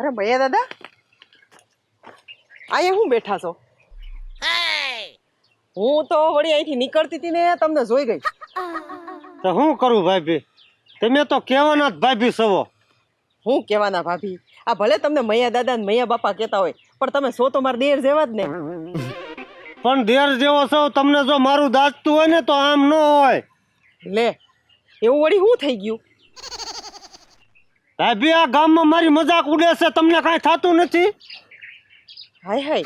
અરે ભૈયા દાદા અહીંયા હું બેઠા છો? હું તો વળી અહીંથી નીકળતી હતી ને તમને જોઈ ગઈ. તો શું કરું ભાભી? તમે તો કહેવાના જ ભાભી સવો હું કહેવાના ભાભી? આ ભલે તમને મૈયા દાદા ને મૈયા બાપા કહેતા હોય પણ તમે સો તો મારા દેર જેવા જ ને. પણ દેર જેવો છો તમને જો મારું દાચતું હોય ને તો આમ ન હોય. લે એવું વળી શું થઈ ગયું? ભાભી આ ગામમાં મારી મજાક ઉડે છે. તમને કાંઈ થતું નથી? હાય હાય.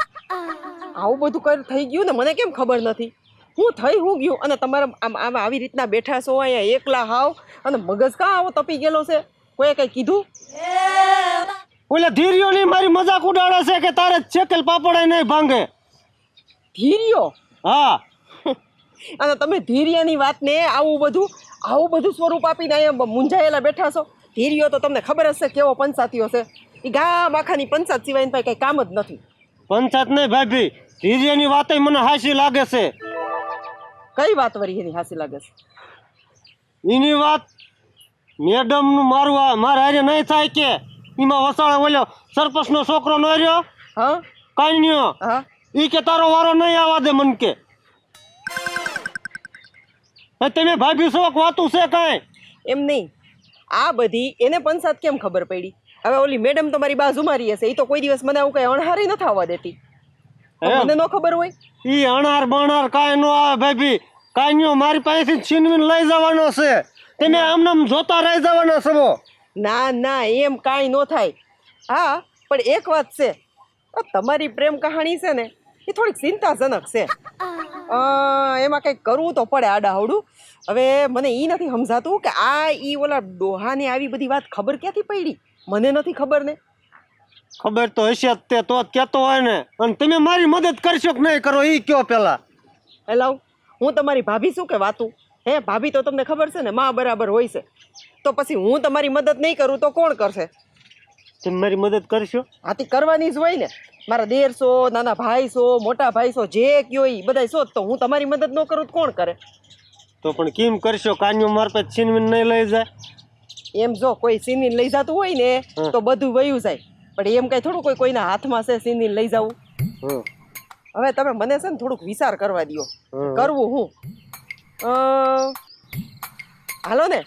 આવું બધું કઈ થઈ ગયું ને મને કેમ ખબર નથી? હું થઈ હું ગયું? અને તમારા આમ આમ આવી રીતના બેઠા છો અહીંયા એકલા હાવ? અને મગજ કાં આવો તપી ગયેલો છે? કોઈએ કંઈ કીધું? ઓલે ધીરીઓની મારી મજાક ઉડાડે છે કે તારે ચેકલ પાપડાય નહીં ભાંગે? ધીર્યો હા. અને તમે ધીર્યની વાતને આવું બધું આવું બધું સ્વરૂપ આપીને અહીંયા મૂંઝાયેલા બેઠા છો? ધીર્યો તો તમને ખબર હશે કેવો પંચાતીઓ છે. એ ગામ આખાની પંચાયત સિવાય પાસે કંઈ કામ જ નથી. પંચાયત નહીં ભાભી ધીરીઓની વાતે મને હાસી લાગે છે. કઈ વાત વરી એની હાસી લાગે છે? એની વાત મેડમનું મારું આ મારા હારે નહીં થાય કે. એમાં વસાળે ઓલો સરપંચનો છોકરો ન રહ્યો? હા? કાંઈ નહીં હા. ઈ કે તારો વારો નહીં આવવા દે મન કે. તમે ભાભી શોખ વાતું છે કાંઈ? એમ નહીં. આ બધી એને પંચાત કેમ ખબર પડી? હવે ઓલી મેડમ તો મારી બાજુમાં રહી હશે એ તો કોઈ દિવસ મને આવું કઈ અણહારી ન થવા દેતી. મને ન ખબર હોય? ઈ અણાર બણાર કાંઈ નો આવે ભાભી. નો મારી પાસેથી છીનવીને લઈ જવાનો છે. તમે આમનામ જોતા રહી જવાના છો ના ના એમ કાંઈ ન થાય. હા પણ એક વાત છે. તમારી પ્રેમ કહાણી છે ને એ થોડીક ચિંતાજનક છે. એમાં કંઈક કરવું તો પડે આડાહવડું હવે મને એ નથી સમજાતું કે આ એ ઓલા ડોહાને આવી બધી વાત ખબર ક્યાંથી પડી? મને નથી ખબર ને. ખબર તો હશે જ તે તો જ કહેતો હોય ને. અને તમે મારી મદદ કરશો કે નહીં કરો એ કયો પેલા? હેલાવ હું તમારી ભાભી શું કે વાતું? હે ભાભી તો તમને ખબર છે ને માં બરાબર હોય છે. તો પછી હું તમારી મદદ નહીં કરું તો કોણ કરશે? તમે મારી મદદ કરશો? આથી કરવાની જ હોય ને. મારા દેર છો નાના ભાઈ છો મોટા ભાઈ છો જે કયો એ બધા છો તો હું તમારી મદદ ન કરું તો કોણ કરે? તો પણ કેમ કરશો? કાન્યો માર પાસે છીનવીને નહીં લઈ જાય? એમ જો કોઈ સીનીને લઈ જતું હોય ને તો બધું વયું જાય. પણ એમ કઈ થોડું કોઈ કોઈના હાથમાં છે સીનીને લઈ જવું. હવે તમે મને છે ને થોડુંક વિચાર કરવા દ્યો. કરવું હું? હાલો ને.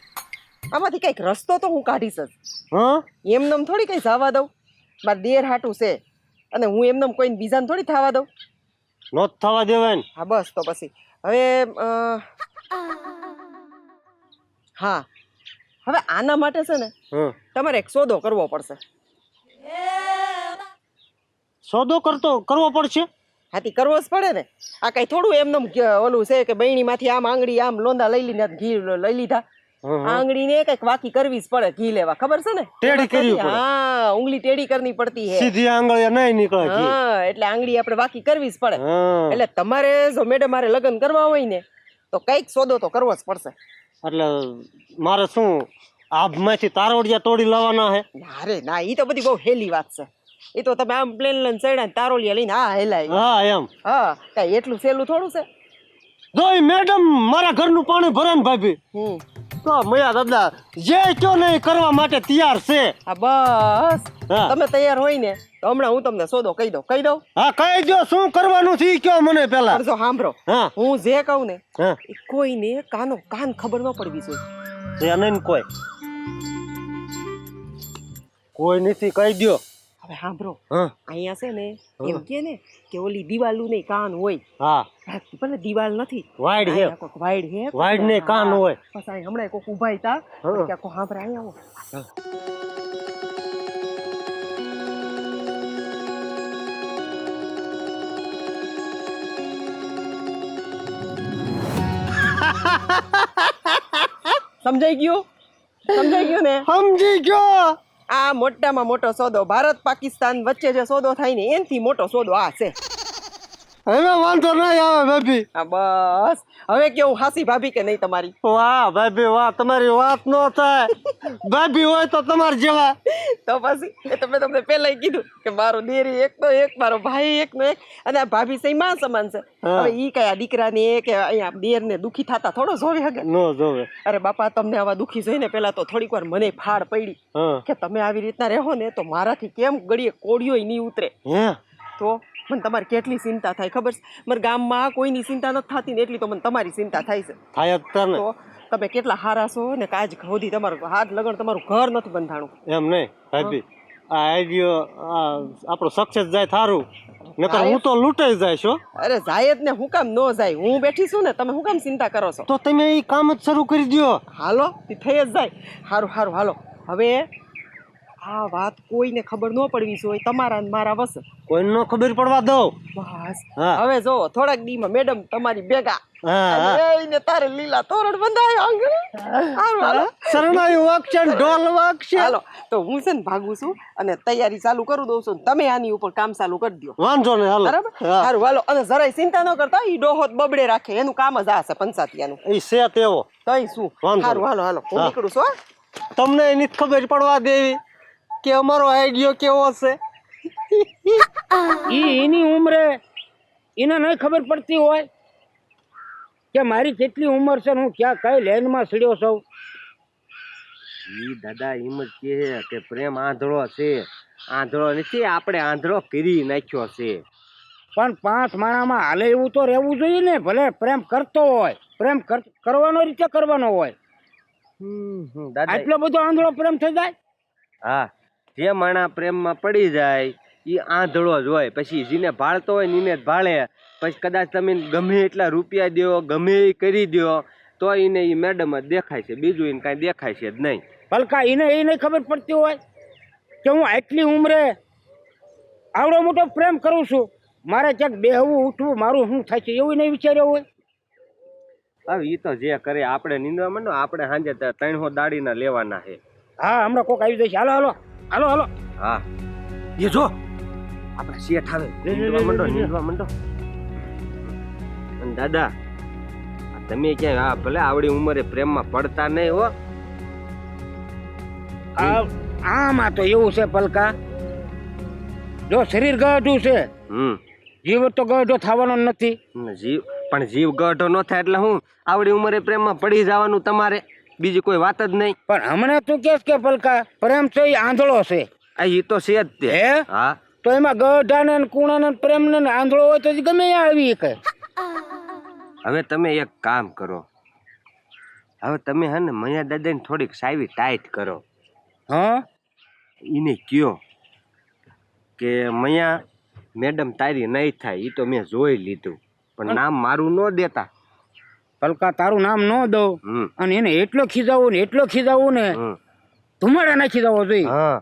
આમાંથી કંઈક રસ્તો તો હું કાઢીશ જ. હં? એમનેમ થોડી કંઈ જવા દઉં. મારે દેર હાટું છે. અને હું એમને કોઈને બીજાને થોડી થવા દઉં? નો થવા દેવાય ને. હા બસ તો પછી. હવે હા. હવે આના માટે છે ને હં. તમારે એક સોદો કરવો પડશે. સોદો કરતો કરવો પડશે? હાથી કરવો જ પડે ને. આ કઈ થોડું એમને ઓલું છે કે બહેણીમાંથી આમ આંગળી આમ લોંદા લઈ લીધા ઘી લઈ લીધા. આંગળીને કંઈક વાકી કરવી જ પડે ઘી લેવા. ખબર છે ને? ટેડી કરવી પડે. હા ઉંગલી ટેડી કરવી પડતી હે. સીધી આંગળીએ નહીં નીકળે હા એટલે આંગળી આપણે વાકી કરવી જ પડે. એટલે તમારે જો મેડમ મારે લગ્ન કરવા હોય ને તો કંઈક સોદો તો કરવો જ પડશે. એટલે મારે શું આભમાંથી તારોડિયા તોડી લાવવાના હે? અરે ના એ તો બધી બહુ હેલી વાત છે. એ તો તમે આમ પ્લેન લઈને ચડ્યા ને તારોલિયા લઈને હા હેલાય. હા એમ. હા કઈ એટલું સહેલું થોડું છે? જોઈ મેડમ મારા ઘરનું પાણી ભરે ને ભાભી. હમ. તો મયા દાદા જે કયો નહીં કરવા માટે તૈયાર છે? આ બસ. તમે તૈયાર હોય ને તો હમણાં હું તમને સોદો કહી દઉં. કહી દઉં? હા કહી દો શું કરવાનું છે કયો મને પેલા? જો સાંભળો. હા. જે કહું ને કોઈને કાનો કાન ખબર ન પડવી જોઈએ. જે નહીં કોઈ. કોઈ નથી કહી દો હવે સાંભળો. અહીંયા છે ને એમ કે ને કે ઓલી દિવાલું નહીં કાન હોય. હા. ભલે દિવાલ નથી. વાઈડ હે. કોક વાઈડ હે વાઈડ ને કાન હોય. બસ અહીં હમણાં કોક ઊભા હતા કે કો સાંભળે અહીંયા આવો. સમજાઈ ગયું? સમજાઈ ગયું ને? સમજી ગયો. આ મોટામાં મોટો સોદો ભારત પાકિસ્તાન વચ્ચે જે સોદો થાય ને એનાથી મોટો સોદો આ છે. હવે વાંધો નહીં આવે ભાભી હા બસ. હવે કેવું હાસી ભાભી કે નહીં તમારી? વાહ ભાભી વાહ તમારી વાત નો થાય. ભાભી હોય તો તમારા જેવા. તો પછી એ તો તમને પહેલાંય કીધું કે મારો દેરી એક તો એક મારો ભાઈ એક નો એક અને આ ભાભી સહી માં સમાન છે. હવે ઈ કયા દીકરાને કે અહીંયા દેરને દુખી થતા થોડો જોવે હગે. નો જોવે. અરે બાપા તમને આવા દુખી જોઈને પેલા તો થોડીક વાર મને ફાડ પડી કે તમે આવી રીતના રહો ને તો મારાથી કેમ ગળીએ કોડિયો નહીં ઉતરે? તો મને તમારી કેટલી ચિંતા થાય ખબર છે? મારા ગામમાં કોઈની ચિંતા નથી થતી ને એટલી તો મને તમારી ચિંતા થાય છે. થાય જ તને તો તમે કેટલા હારા છો ને કાજ ખોધી તમારું હાથ લગન તમારું ઘર નથી બંધાણું. એમ નહીં ભાભી. આ આઈડિયો આપણો સક્સેસ જાય થારું. નકર હું તો લૂંટાઈ જાય છો અરે જાય જ ને હું કામ ન જાય? હું બેઠી છું ને તમે હું કામ ચિંતા કરો છો? તો તમે એ કામ જ શરૂ કરી દ્યો. હાલો એ થઈ જ જાય. સારું સારું હાલો. હવે આ વાત કોઈને ખબર ન પડવી જોઈએ તમારા ને મારા વસ કોઈને નો ખબર પડવા દો બસ. હવે જો થોડાક દીમાં મેડમ તમારી ભેગા. એને તારે લીલા તોરણ બંધાય આંગણે. હારું, શરણાયું વાગશે ઢોલ વાગશે. હાલો તો હું છે ને ભાગું છું અને તૈયારી ચાલુ કરું દઉં છું. તમે આની ઉપર કામ ચાલુ કરી દો વાંધો ને હાલો. બરાબર? સારું હાલો. અને જરાય ચિંતા ન કરતા ઈ ડોહોત બબડે રાખે. એનું કામ જ આ છે પંચાયતિયાનું. એ છે તેવો. તઈ શું? સારું હાલો હાલો. હું નીકળું છું હો. તમને એની ખબર પડવા દેવી. કે અમારો આઈડિયો કેવો છે? ઈ એની ઉંમરે એને નહીં ખબર પડતી હોય કે મારી કેટલી ઉંમર છે હું ક્યાં કઈ લેનમાં સડ્યો છું. ઈ દાદા એમ જ કહે કે પ્રેમ આંધળો છે. આંધળો નથી આપણે આંધળો કરી નાખ્યો છે. પણ પાંચ માણામાં હાલે એવું તો રહેવું જોઈએ ને ભલે પ્રેમ કરતો હોય પ્રેમ કર- કરવાનો રીતે કરવાનો હોય. દાદા. આટલો બધો આંધળો પ્રેમ થઈ જાય? હા. જે માણા પ્રેમમાં પડી જાય એ આંધળો જ હોય. પછી જેને ભાળતો હોય એને જ ભાળે. પછી કદાચ તમે ગમે એટલા રૂપિયા દો ગમે એ કરી દો તો એને એ મેડમ જ દેખાય છે. બીજું એને કાંઈ દેખાય છે જ નહીં. ભલકા એને એ નહીં ખબર પડતી હોય કે હું આટલી ઉંમરે આવડો મોટો પ્રેમ કરું છું. મારે ક્યાંક બેહવું ઉઠવું મારું શું થાય છે એવું નહીં વિચાર્યો હોય? હવે એ તો જે કરે આપણે નીંદવા માંડો આપણે સાંજે ત્રણસો દાડીના લેવાના છે. હા હમણાં કોક આવી જશે. હાલો હાલો. હાલો હાલો. હા. એ જો. આપણે શેઠ આવે નીંદવા માંડો નીંદવા માંડો. અને દાદા તમે ક્યાંય હા ભલે આવડી ઉંમરે પ્રેમમાં પડતા નહીં હો. આ- આમાં તો એવું છે પલકા. જો શરીર ગઢું છે. હમ. જીવ તો ગઢો થવાનો નથી. જીવ પણ જીવ ગઢો ન થાય એટલે હું આવડી ઉંમરે પ્રેમમાં પડી જવાનું તમારે. બીજી કોઈ વાત જ નહીં. પણ હમણાં તું કેસ કે પલકા? પ્રેમ છે એ આંધળો છે. આ એ તો છે જ તે. હે? હા. તો એમાં ગઢાને ને કુણાને ને પ્રેમને ને આંધળો હોય તો ગમે ત્યાં આવી કે હવે તમે એક કામ કરો. હવે તમે હે ને મૈયા દાદાને થોડીક સાવી ટાઈટ કરો. હા? એને કયો કે મૈયા મેડમ તારી નહીં થાય એ તો મેં જોઈ લીધું. પણ નામ મારું ન દેતા. પલકા તારું નામ ન દઉં. અને એને એટલો ખીજાવું ને એટલો ખીજાવું ને. ધુમાડા નાખી દેવો જોઈએ. હા.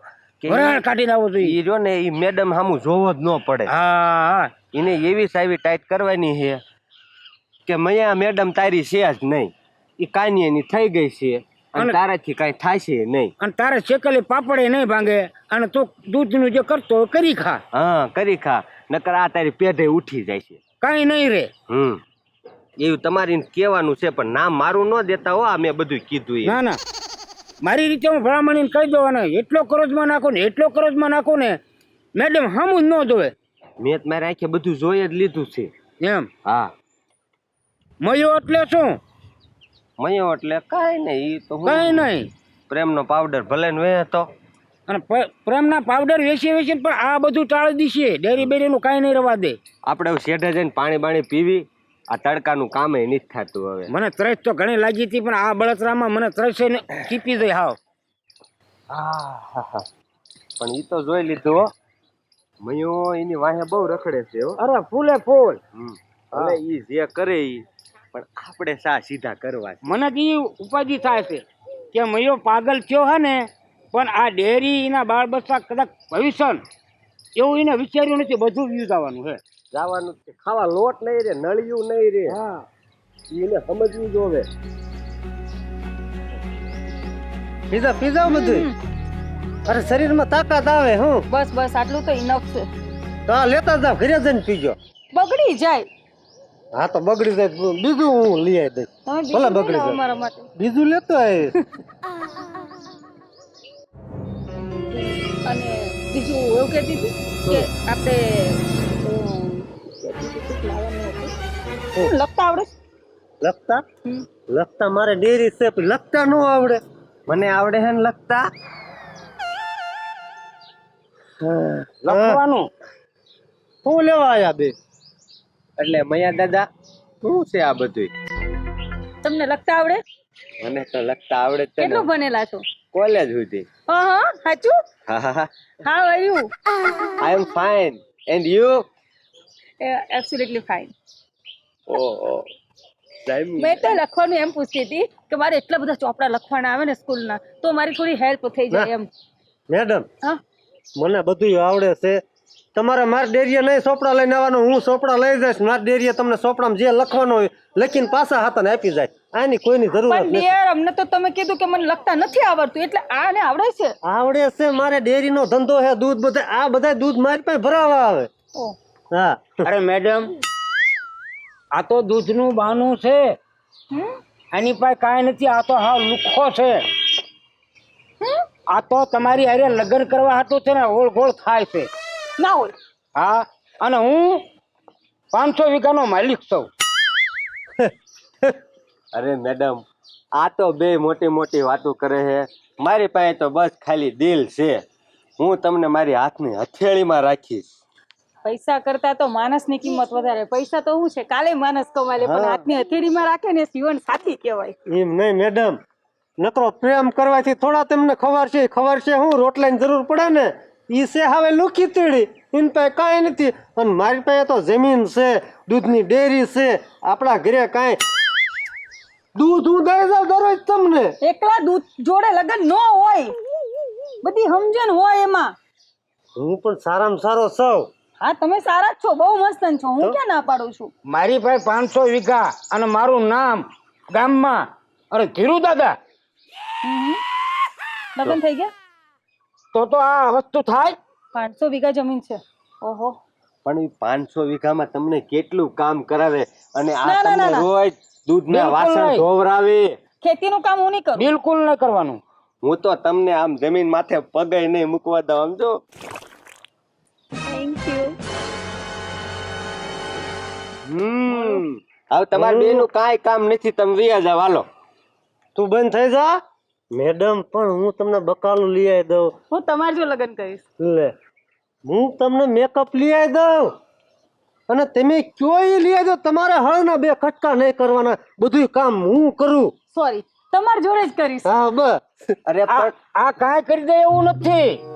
વરાળ કાઢી દેવો જોઈએ. ઈ જો ને એ મેડમ સામું જોવો જ ન પડે. હા હા. એને એવી સાવી ટાઈટ કરવાની છે કે મૈયા મેડમ તારી છે જ નહીં. એ કાની એની થઈ ગઈ છે અને અને- તારાથી કાંઈ થાશે નહીં. અને તારે ચેકલી પાપડે નહીં ભાંગે અને તું દૂધનું જે કરતો કરી ખા. હા કરી ખા. નકર આ તારી પેઢે ઉઠી જાય છે. કાંઈ નહીં રે. હમ. એવું તમારી કહેવાનું છે પણ નામ મારું ન દેતા હો આ મેં બધું કીધું ના ના. મારી રીતે હું ભલામણીને કહી દેવાનો એટલો કરજમાં નાખો ને એટલો કરજમાં નાખો ને મેડમ હમું જ ન જોવે. મેં તો મારે આંખે બધું જોઈ જ લીધું છે. એમ? હા. મયો એટલે શું? મયો એટલે કાંઈ નહીં તો કઈ નહીં. પ્રેમનો પાવડર ભલે ને વે તો. અને પ્રેમના પાવડર વેચી વેચીને પણ આ બધું ટાળી દીશે. ડેરી બેરીનું કાંઈ નહીં રવા દે. આપણે શેઢે જઈને પાણી બાણી પીવી. આ તડકાનું કામ એ નથી થતું હવે. મને ત્રેસ તો ઘણી લાગી હતી પણ આ બળતરામાં મને ત્રેસે ચીપી દઈ હાવ. પણ એ તો જોઈ લીધું હો. મયો એની વાહે બહુ રખડે છે હો. અરે ફૂલે ફૂલ. ભલે ઈ જે કરે ઈ પણ આપણે સા સીધા કરવા મને જ એ ઉપાધિ થાય છે કે મયો પાગલ થયો હે ને પણ આ ડેરી એના બાળ બચ્ચા કદાચ ભવિષ્ય એવું એને વિચાર્યું નથી બધું વ્યૂઝ આવવાનું છે જવાનું. ખાવા લોટ નહીં રે નળિયું નહીં રે. હા. એને સમજવું જોવે. પીઝા પીઝા બધું અરે શરીરમાં તાકાત આવે હું? બસ બસ આટલું તો ઇનફ છે. તો આ લેતા જાવ ઘરે જઈને પીજો. બગડી જાય. હા તો બગડી જાય. બીજું હું લઈ આવી દઈશ. તમે ભલે બગડી જાય. મારા માટે. બીજું લેતો આવીશ અને બીજું એવું કહેતી હતી કે આપણે કહેતી લાવવાનું હતું. લખતા આવડે લખતા? લખતા મારે ડેરી છે લખતા ન આવડે. મને આવડે હે ને લખતા? લખવાનું? શું લેવા આયા બે? એટલે મયા દાદા શું છે આ બધું તમને લખતા આવડે? મને તો લખતા આવડે છે કેટલું ભણેલા છો? કોલેજ સુધી. હા હા. સાચું? હા હા હા. I am fine and you absolutely fine મેં તો લખવાનું એમ પૂછતી હતી કે મારે એટલા બધા ચોપડા લખવાના આવે ને સ્કૂલના તો મારી થોડી હેલ્પ થઈ જાય એમ. મેડમ મને બધું આવડે છે. તમારે માર ડેરીએ નહીં સોપડા લઈને આવવાનું હું સોપડા લઈ જઈશ. માર ડેરીએ તમને સોપડામાં જે લખવાનું હોય લખીને પાછા હાથને આપી જાય. આની કોઈની જરૂર નથી. યાર અમને તો તમે કીધું કે મને લખતા નથી આવડતું એટલે આને આવડે છે? આવડે છે મારે ડેરીનો ધંધો છે દૂધ બધા આ બધા દૂધ મારી પાસે ભરાવા આવે. ઓ હા. અરે મેડમ આ તો દૂધનું બાનું છે. હમ? આની પાસે કાંઈ નથી આ તો હાવ લુખ્ખો છે. આ તો તમારી હારે લગ્ન કરવા હાટું છે ને ઓળ ગોળ થાય છે. ના હોય. હા અને હું પાંચસો વીઘાનો માલિક છું. અરે મેડમ આ તો બે મોટી મોટી વાતો કરે છે. મારી પાસે તો બસ ખાલી દિલ છે. હું તમને મારી હાથની હથેળીમાં રાખીશ. પૈસા કરતા તો માણસની કિંમત વધારે. પૈસા તો શું છે? કાલે માણસ કમાય લે પણ. હાથની હથેળીમાં રાખે ને જીવન સાથી કહેવાય. એમ નહીં મેડમ. નકરો પ્રેમ કરવાથી થોડા તમને ખબર છે ખબર છે હું રોટલાની જરૂર પડે ને? ઈ છે હવે લુખી તેડી. એન પાસે કાંઈ નથી. અને મારી પાસે તો જમીન છે દૂધની ડેરી છે. આપણા ઘરે કાંઈ દૂધ હું દઈ જાઉં દરરોજ તમને. એકલા દૂધ જોડે લગન ન હોય. બધી સમજણ હોય એમાં. હું પણ સારામાં સારો સૌ. હા તમે સારા જ છો બહુ મસ્ત છો. હું ક્યાં ના પાડું છું? મારી પાસે પાંચસો વીઘા અને મારું નામ ગામમાં અરે ધીરુ દાદા. લગ્ન થઈ ગયા? તો તો આ વસ્તુ થાય? પાંચસો વીઘા જમીન છે. ઓહો. પણ એ પાંચસો વીઘામાં તમને કેટલું કામ કરાવે? અને આ તમને રોજ દૂધના વાસણ. ધોવરાવે ખેતીનું કામ હું નહીં કરું. બિલકુલ ન કરવાનું. હું તો તમને આમ જમીન માથે પગે નહીં મૂકવા દઉં આમ જો થેન્ક યુ હમ. હવે તમારે બે નું કાંઈ કામ નથી તમે વિયા જાવ હાલો. તું બંધ થઈ જા. મેડમ પણ હું તમને બકાલું લઈ આવી દઉં. હું તમારે જો લગ્ન કરીશ. લે. હું તમને મેકઅપ લઈ આવી દઉં. અને તમે કયોય લઈ આવી દો તમારે હળના બે ખટકા નહીં કરવાના. બધું કામ હું કરું. સોરી તમારી જોડે જ કરીશ. હા બસ. અરે આ કાંઈ કરી દે એવું નથી.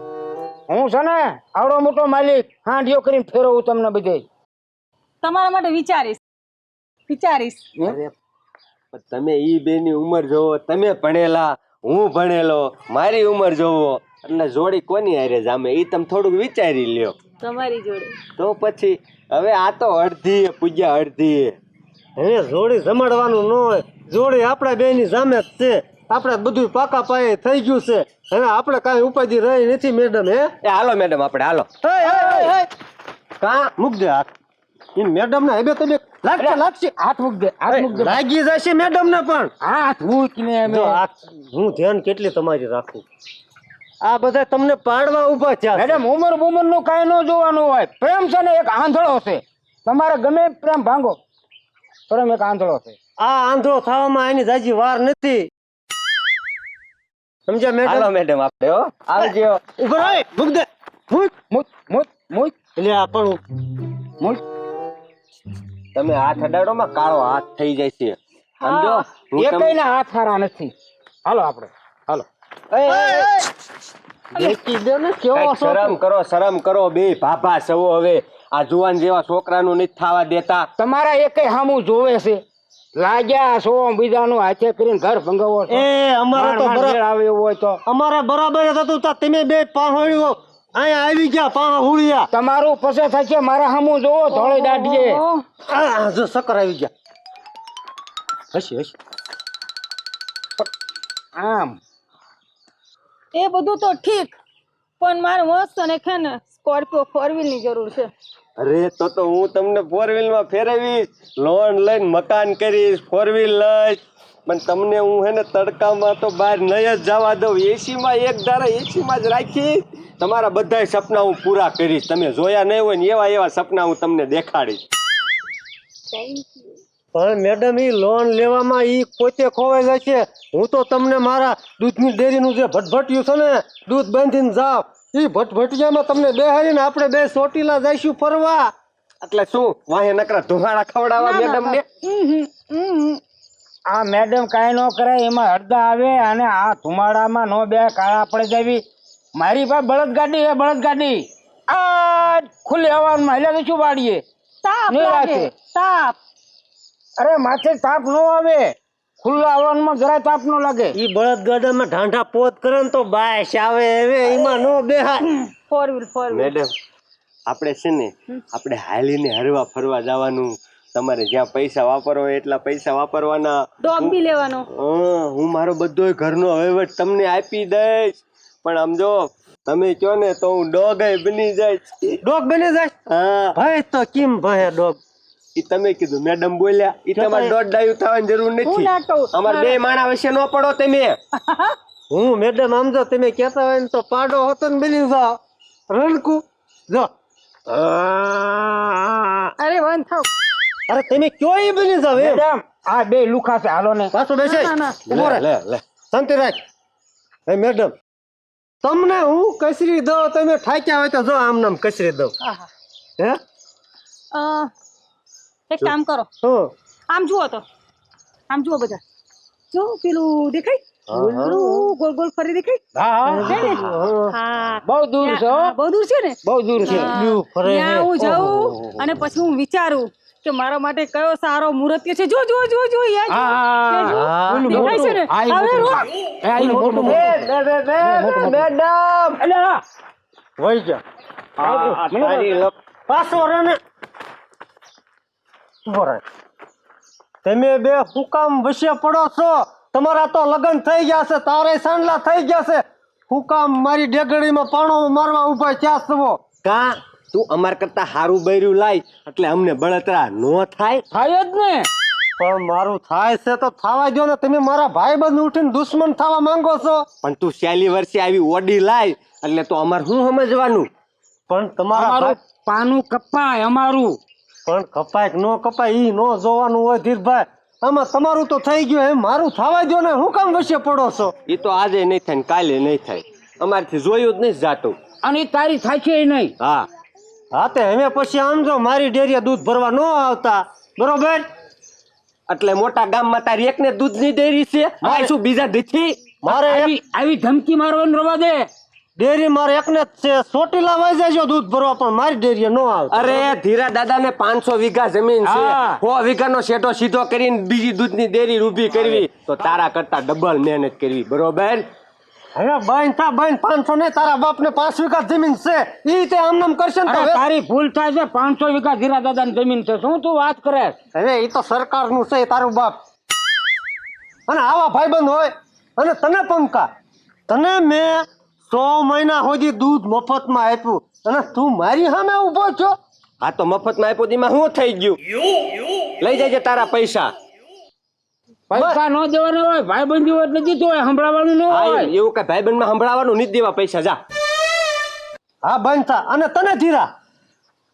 હું છે ને આવડો મોટો માલિક હાંડિયો કરીને ફેરવું તમને બધે. તમારા માટે વિચારીશ. વિચારીશ. તમે ઈ બે ની ઉંમર જોવો તમે ભણેલા હું ભણેલો મારી ઉંમર જોવો. એટલે જોડી કોની હારે જામે? ઈ તમે થોડુંક વિચારી લ્યો. તમારી જોડે. તો પછી હવે આ તો અડધી પૂજ્યા અડધી હવે જોડી જમાડવાનું ન હોય. જોડી આપણા બેની સામે જ છે. આપણે બધું પાકા પાયે થઈ ગયું છે. હવે આપણે કાંઈ ઉપાધિ રહી નથી મેડમ હે? એ હાલો મેડમ આપણે હાલો. કા મૂક દે હાથ. એ મેડમ ને હવે તમે લાગશે લાગશે. હાથ મૂક દે હાથ મૂક દે. લાગી જશે મેડમ ને પણ. હાથ મૂકીને અમે. હું ધ્યાન કેટલી તમારી રાખું. આ બધા તમને પાડવા ઊભા છે. મેડમ ઉમર બુમરનું કાંઈ ન જોવાનું હોય. પ્રેમ છે ને એક આંધળો છે. તમારે ગમે પ્રેમ ભાંગો. પ્રેમ એક આંધળો છે. આ આંધળો થવામાં એની જાજી વાર નથી. સમજ્યા હાલો મેડમ મેડમ આપણે હો. આવજો. ઊભો રહે મૂક દે. મૂક મૂક મૂક મૂક. એટલે આ પણ મૂક. તમે હાથ અડાડો માં કાળો હાથ થઈ જાય છે. સમજો? એ તમ- હાથ હારા નથી. હાલો આપણે હાલો. દેખી દે ને કેવો શરમ કરો શરમ કરો બે ભાભા સવો હવે. આ જુવાન જેવા છોકરાનું નથી થવા દેતા. તમારા એકે હામું જોવે છે? લાગ્યા છો બીજાનું હાથે કરીને ઘર ભંગાવો એ અમારે તો આવે એવું હોય તો. અમારે બરાબર હતું તો તમે બે પાહોળ્યો અહીંયા આવી ગયા પાહા હુળિયા તમારું પસે થશે મારા હામું જોવો ધોળે દાઢીએ. જો સકર આવી ગયા. હશે હશે આમ. એ બધું તો ઠીક પણ મારે મસ્ત ને ખે ને સ્કોર્પિયો ફોર વ્હીલની જરૂર છે. અરે તો તો હું તમને ફોર વ્હીલમાં ફેરવીશ. લોન લઈને મકાન કરીશ ફોર વ્હીલ લઈશ. પણ તમને હું હે ને તડકામાં તો બહાર નહીં જ જવા દઉં. એસીમાં એક ધારા એસીમાં જ રાખીશ. તમારા બધાય સપના હું પૂરા કરીશ. તમે જોયા નહીં હોય ને એવા એવા સપના હું તમને દેખાડીશ. પણ મેડમ એ લોન લેવામાં એ પોતે ખોવાઈ જાય છે હું તો તમને મારા દૂધની ડેરીનું જે ભટભટ્યું છે ને દૂધ બાંધીને જાવ ઈ ભટભટિયામાં તમને બેહાડીને આપણે બે ચોટીલા જઈશું ફરવા. એટલે શું વાહે નકરા ધોહાડા ખવડાવવા મેડમ ને આ મેડમ કાંઈ ન કરે એમાં હળદા આવે અને આ ધુમાડામાં નો બે કાળા પડે જવી મારી પાસે બળદગાડી છે બળદગાડી આ ખુલ્લી હવામાં હેલે શું વાડીએ. તાપ. અરે માથે તાપ ન આવે. ખુલ્લા હવાનમાં જરાય તાપ ન લાગે. ઈ બળદગાડામાં ઢાંઢા પોત કરે ને તો બાશ આવે હવે એમાં નો બેહાય. ફોર વ્હીલ ફોર મેડમ આપણે છે ને આપણે હાલીને હરવા ફરવા જવાનું. તમારે જ્યાં પૈસા વાપરવા હોય એટલા પૈસા વાપરવાના. ડોગ બી લેવાનો. હા, હું મારો બધો ઘરનો વહીવટ તમને આપી દઈશ. પણ આમ જો તમે કહો ને તો હું ડોગ બની જઈશ. ડોગ બની જાય હા. ભાઈ તો કેમ ભાઈ ડોગ ઈ તમે કીધું મેડમ બોલ્યા ઈ તમારે દોઢ ડાયું થવાની જરૂર નથી. અમારે બે માણા વિશે ન પડો તમે. હું મેડમ આમ જો તમે કહેતા હોય ને તો પાડો હતો ને બની જાઓ રણકુ જો. અરે વન થાવ. અરે તમે કયો એ બની જાવ મેડમ આ બે લુખા છે હાલો ને. પાછો બેસે. ઊભો લે લે શાંતિ રાખ. એ મેડમ તમને હું કસરી દઉં તમે ઠાક્યા હોય તો જો આમ નામ કસરી દઉં. હે? અ, એક કામ કરો. આમ જુઓ તો. આમ જુઓ બધા. જો પેલું દેખાય? પેલું ગોલ ગોલ ફરી દેખાય? હા હા. છે ને? હા બહુ દૂર છે બહુ દૂર છે ને? બહુ દૂર છે. હા. એટલું ફરે છે. ત્યાં હું. જાઉં અને પછી હું વિચારું કે મારા માટે કયો સારો મુહૂર્ત છે. જો જો જો જો યાર દેખાય છે ને? હવે મોટું. મેડમ. અલ્યા, જા. તારી ને. તમે બે હુકામ વચ્ચે પડો છો. તમારા તો લગ્ન થઈ ગયા છે તારે સાંડલા થઈ ગયા છે. હુકામ મારી ડેગડીમાં પાણો મારવા ઊભા ક્યાં છો. કા? તું અમાર કરતા હારું બૈર્યું લાય એટલે અમને બળતરા ન થાય? થાય જ ને. પણ મારું થાય છે તો થવા દો ને તમે મારા ભાઈ બંધ ઉઠીને દુશ્મન થવા માંગો છો. પણ તું શેલી વર્ષે આવી ઓડી લાય એટલે તો અમાર શું સમજવાનું? પણ તમારા પાનું કપાય અમારું. પણ કપાય કે ન કપાય ઈ ન જોવાનું હોય ધીરભાઈ. આમાં તમારું તો થઈ ગયું એમ મારું થવા દો ને હું કામ વચ્ચે પડો છો? એ તો આજે નહીં થાય ને કાલે નહીં થાય. અમારથી જોયું જ નહીં જાતું અને ઈ તારી થાય છે નહીં. હા. હા તે હવે પછી આમ જો મારી ડેરીએ દૂધ ભરવા ન આવતા. બરોબર? એટલે મોટા ગામમાં તારી એકને દૂધની ડેરી છે. મારે શું બીજા દીથી મારે આવી આવી ધમકી મારવાનું રવા દે. ડેરી મારે એકને જ છે. ચોટીલા વહી જાય દૂધ ભરવા પણ મારી ડેરી નો આવે. અરે ધીરા દાદા ને પાંચસો વીઘા જમીન છે. સો વીઘા વીઘાનો શેઠો સીધો કરીને બીજી દૂધની ડેરી ઊભી કરવી. તો તારા કરતા ડબલ મહેનત કરવી બરોબર? હવે બહેન થા બાઈન પાંચસો ને તારા બાપ ને પાંચ વીઘા જમીન છે. ઈ તે આમ નામ કરશે ને તારી ભૂલ થાય છે. પાંચસો વીઘા ધીરા દાદાની જમીન છે. શું તું વાત કરે? અરે ઈ તો સરકારનું છે તારું બાપ. અને આવા ભાઈબંધ હોય અને તને પંકા તને મેં સો મહિના સુધી દૂધ મફતમાં આપ્યું. અને તું મારી સામે ઊભો છો? હા તો મફતમાં આપ્યો દીમાં શું થઈ ગયું? લઈ જાય તારા પૈસા. પૈસા ન દેવાના હોય ભાઈ બંધ એટલે દીધું હોય સંભળાવાનું ન હોય. એવું કઈ ભાઈબંધમાં સંભળાવાનું નથી દેવા પૈસા જા. હા બંધ થા અને તને ધીરા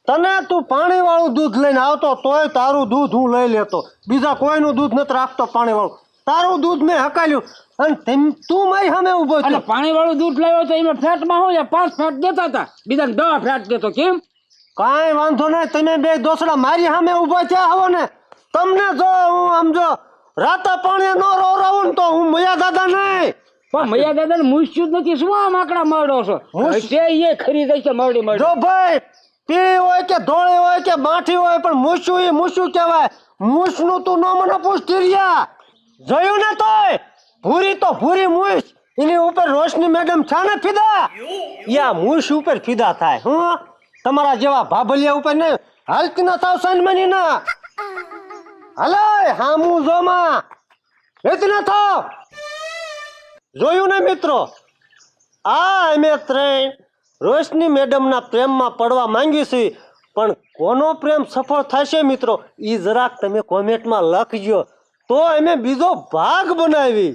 તને તું પાણી વાળું દૂધ લઈને આવતો તોય તારું દૂધ હું લઈ લેતો. બીજા કોઈનું દૂધ નથી રાખતો પાણી વાળું તારું દૂધ મેં હકાલ્યું. અને તેમ તું મારી સામે ઊભો છે. છો પાણી વાળું દૂધ લાવ્યો તો એમાં ફેટમાં હું છે? પાંચ ફેટ દેતા હતા. બીજા દવા ફેટ દેતો. કેમ? કાંઈ વાંધો નહીં તમે બે દોસડા મારી સામે ઊભા થયા આવો ને તમને જો હું આમ જો રાતા પાણી નો રો ને તો હું મયા દાદા નહીં. પણ મૈયા દાદા ને મૂછ્યું જ નથી. શું આમ આકડા મળો છો? છે એ ખરી જાય છે મળી મળડી જો ભાઈ પીળી હોય કે ધોળી હોય કે માઠી હોય પણ મૂછું એ મૂછું કહેવાય. મૂછનું તું ન મને પૂછ રહ્યા જોયું ને તોય? ભૂરી તો ભૂરી મૂછ, એની ઉપર રોશની મેડમ છે ને ફિદા? યા મૂછ ઉપર ફિદા થાય, હું? તમારા જેવા ભાભલિયા ઉપર ને હાલતી ન થાવ સન્માની ના હા હામું જોમાં. વેતી ના થાવ. જોયું ને મિત્રો? આ અમે ત્રણ રોશની મેડમના પ્રેમમાં પડવા માંગી છીએ, પણ કોનો પ્રેમ સફળ થશે મિત્રો? એ જરાક તમે કોમેન્ટમાં લખજો. તો અમે બીજો ભાગ બનાવી.